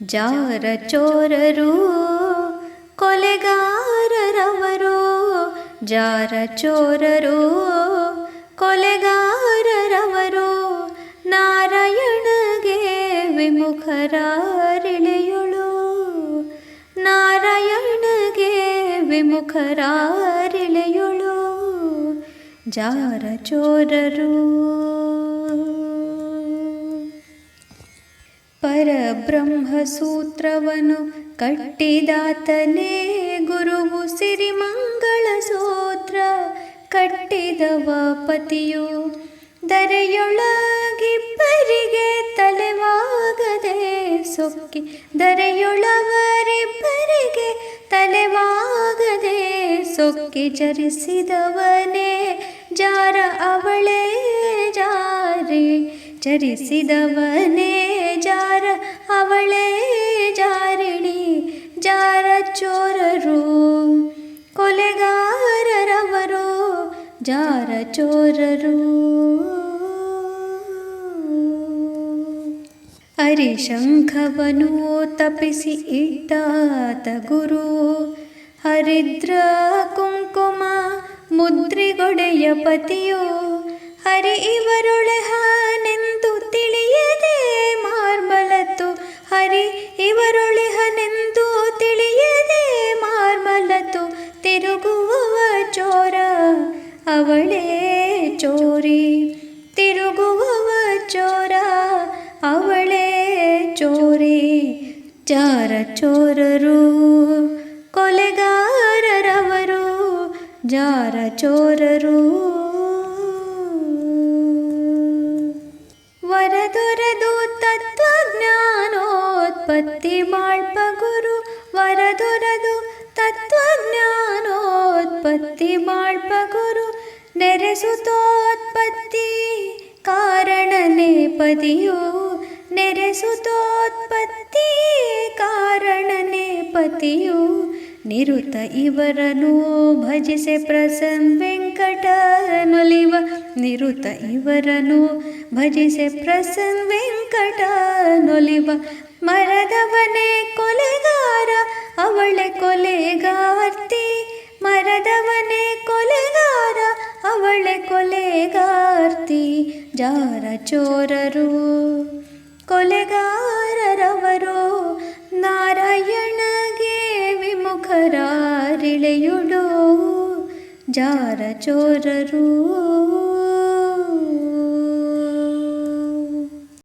ಜಾರ ಚೋರರು ಕೊಲೆಗಾರರವರು ಜಾರ ಚೋರರು ಕೊಲೆಗಾರರವರು ನಾರಾಯಣಗೆ ವಿಮುಖರಾರಿಳೆಯುಳು ನಾರಾಯಣಗೆ ವಿಮುಖರಾರಿಳೆಯುಳು ಜಾರ ಚೋರರು ಪರಬ್ರಹ್ಮಸೂತ್ರವನ್ನು ಕಟ್ಟಿದಾತನೇ ಗುರುವು ಸಿರಿಮಂಗಳ ಸೂತ್ರ ಕಟ್ಟಿದವ ಪತಿಯು ದರೆಯೊಳಗಿಬ್ಬರಿಗೆ ಸೊಕ್ಕಿ ದರೆಯೊಳವರಿಬ್ಬರಿಗೆ ತಲೆವಾಗದೆ ಸೊಕ್ಕಿ ಚರಿಸಿದವನೇ ಜಾರ ಅವಳೇ ಜಾರಿ. ಚರಿಸಿದವನೇ ಜಾರ ಅವಳೇ ಜಾರಿಣಿ ಜಾರ ಚೋರರು. ಕೊಲೆಗಾರರವರು ಜಾರ ಚೋರರು. ಹರಿಶಂಖವನು ತಪಿಸಿ ಇಟ್ಟಾತ ಗುರು. ಹರಿದ್ರ ಕುಂಕುಮ ಮುದ್ರಿಗೊಡೆಯ ಪತಿಯು. ಹರಿ ಇವರೊಳೆಹನೆಂದು ತಿಳಿಯದೆ ಮಾರ್ಮಲತ್ತು. ಹರಿ ಇವರೊಳೆಹನೆಂದು ತಿಳಿಯದೆ ಮಾರ್ಮಲತ್ತು. ತಿರುಗುವ ಚೋರ ಅವಳೇ ಚೋರಿ. ಜಾರ ಚೋರರು, ಕೊಲೆಗಾರರವರು, ಜಾರ ಚೋರರು. ವರದೊರೆದು ತತ್ವಜ್ಞಾನೋತ್ಪತ್ತಿ ಮಾಳ್ಪ ಗುರು ವರದೊರೆದು ತತ್ವಜ್ಞಾನೋತ್ಪತ್ತಿ ಮಾಲ್ಪ ಗುರು ನೆರೆಸುತ್ತೋತ್ಪತ್ತಿ ಕಾರಣ ಪದಿಯು ನೆರೆಸುತ್ತೋತ್ಪತ್ತಿ ಪತಿಯು ನಿರುತ ಇವರನು ಭಜಿಸೆ ಪ್ರಸನ್ ವೆಂಕಟನೊಲಿವ ನಿರುತ ಇವರನು ಭಜಿಸೆ ಪ್ರಸನ್ ವೆಂಕಟನೊಲಿವ ಮರದವನೇ ಕೊಲೆಗಾರ, ಅವಳೆ ಕೊಲೆಗಾರ್ತಿ. ಮರದವನೇ ಕೊಲೆಗಾರ, ಅವಳೆ ಕೊಲೆಗಾರ್ತಿ. ಜಾರ ಚೋರರು ಕೊಲೆಗಾರರವರು ವಿಮುಖರಾರಿಳೆಯುಡು ಜಾರ ಚೋರರು